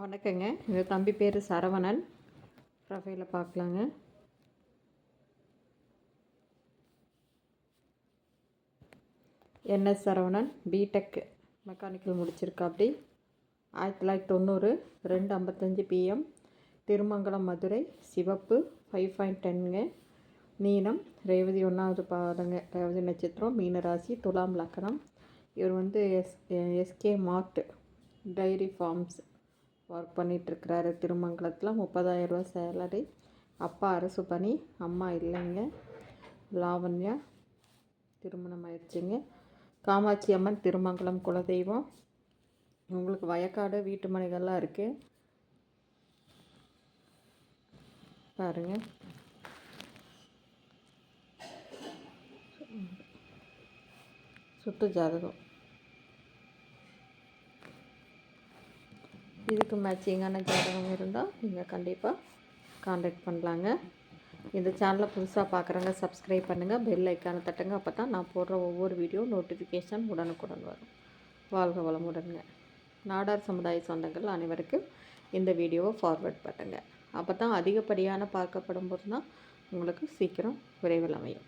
வணக்கங்க. இந்த தம்பி பேர் சரவணன். ப்ரொஃபைல பார்க்கலாங்க என்எஸ் சரவணன் பிடெக் மெக்கானிக்கல் முடிச்சிருக்காப்படி ஆயிரத்தி தொள்ளாயிரத்தி தொண்ணூறு ரெண்டு ஐம்பத்தஞ்சு பிஎம் திருமங்கலம் மதுரை சிவப்பு ஃபைவ் பாயிண்ட் டென்னுங்க மீனம் ரேவதி ஒன்றாவது பாதங்க ரேவதி நட்சத்திரம் மீனராசி துலாம் லக்கணம். இவர் வந்து S SK mart dairy farms. Work பண்ணிகிட்ருக்கிறாரு திருமங்கலத்தில் முப்பதாயிரரூவா சேலரி அப்பா அரசு பணி அம்மா இல்லைங்க. லாவண்யா திருமணம் ஆயிடுச்சுங்க. காமாட்சி அம்மன் திருமங்கலம் குலதெய்வம். உங்களுக்கு வயக்காடு வீட்டு மனைகள்லாம் இருக்குது பாருங்கள் சுட்டு ஜாதகம். இதுக்கு மேட்சிங்கான ஜாதகம் இருந்தால் நீங்கள் கண்டிப்பாக காண்டாக்ட் பண்ணலாங்க. இந்த சேனலை புதுசாக பார்க்குறாங்க சப்ஸ்கிரைப் பண்ணுங்கள் பெல் ஐக்கானை தட்டுங்க. அப்போ தான் நான் போடுற ஒவ்வொரு வீடியோ நோட்டிஃபிகேஷன் உடனுக்குடன் வரும். வாழ்க வளமுடனுங்க. நாடார் சமுதாய சொந்தங்கள் அனைவருக்கும் இந்த வீடியோவை ஃபார்வேர்ட் பண்ணுங்கள் அப்போ தான் அதிகப்படியான பார்க்கப்படும் போது தான் உங்களுக்கு சீக்கிரம் விரைவில் அமையும்.